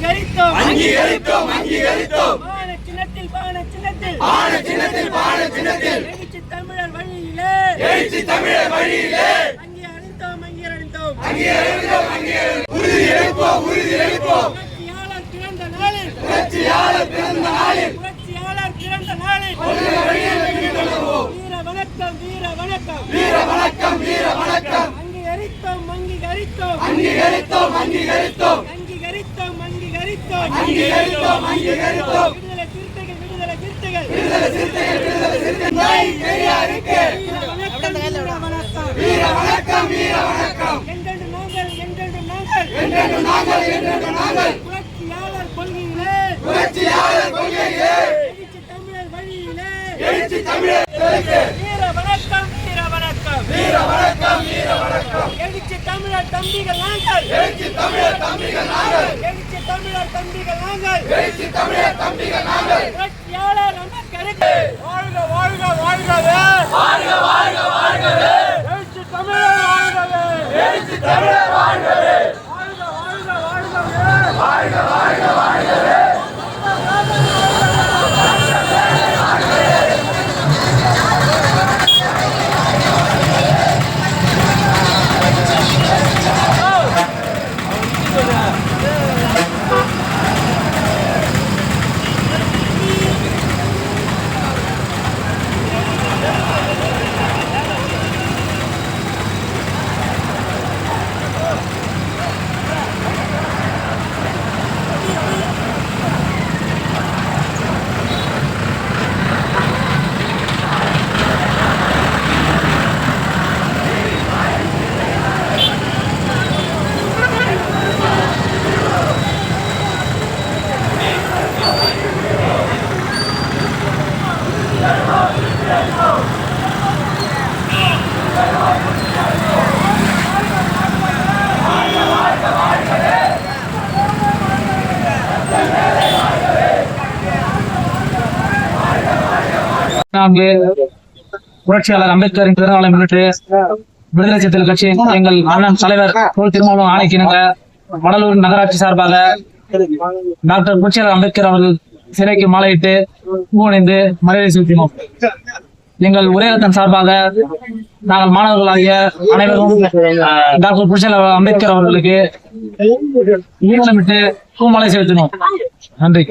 அங்கீகரித்தோம். அங்கீகரித்தோம் அங்கீகரித்தோம். பான சின்னத்தில் பான சின்னத்தில். பான சின்னத்தில் பான சின்னத்தில். எழுச்சி தமிழர் வழியிலே. எழுச்சி தமிழர் வழியிலே. அங்கீகரித்தோம் அங்கீகரித்தோம் அங்கீகரித்தோம் அங்கீகரித்தோம் உறுதி எடுப்போம் உறுதி புரட்சியாளர் பிறந்த நாளில். புரட்சியாளர் பிறந்த நாளில் புரட்சியாளர் பிறந்த நாளில் வீர வணக்கம் வீர வணக்கம் வீர வணக்கம் வீர வணக்கம் அங்கீகரித்தோம் அங்கீகரித்தோம் அங்கீகரித்தோம் அங்கீகரித்தோம் அங்கீகரித்தோம் அங்கீகரித்தோம் அங்கீகரித்தோம் விடுதலை சிறுத்தைகள் விடுதலை சிறுத்தைகள் விடுதலை சிறுத்தைகள் விடுதலை சிறுத்தைகள் பெரியாருக்கு வணக்கம் வீர வணக்கம் வீர வணக்கம் என்றென்று நாங்கள் என்றென்று நாங்கள் என்றென்று நாங்கள் என்றென்று நாங்கள் புரட்சியாளர் கொள்கையிலே புரட்சியாளர் கொள்கையிலே எழுச்சி தமிழர் வழியிலே எழுச்சி தமிழர் வீர வணக்கம் வீர வணக்கம் வீர வணக்கம் வீர வணக்கம் எழுச்சி தமிழர் தம்பிகள் நாங்கள். எழுச்சி தமிழர் தம்பிகள் நாங்கள். எழுச்சி தமிழர் தம்பிகள் நாங்கள். எழுச்சி தமிழர் தம்பிகள் நாங்கள். புரட்சியாளர் அம்பேத்கருக்கு வாழ்க வாழ்க வாழ்கவே நான்கு. புரட்சியாளர் அம்பேத்கரின் பிறந்தநாளை முன்னிட்டு விடுதலை சிறுத்தைகள் கட்சி எங்கள் அண்ணன் தலைவர் தொல் திருமாவளவன் ஆணைக்கிணங்க வடலூர் நகராட்சி சார்பாக டாக்டர் புரட்சியாளர் அம்பேத்கர் அவர்கள் சிலைக்கு மாலையிட்டு பூவணிந்து மரியாதை செலுத்தினோம். எங்கள் உரையாளத்தின் சார்பாக நாங்கள் மாணவர்களாகிய அனைவரும் டாக்டர் புஷல் அம்பேத்கர் அவர்களுக்கு ஈரமிட்டு பூமலை செலுத்தினோம். நன்றி.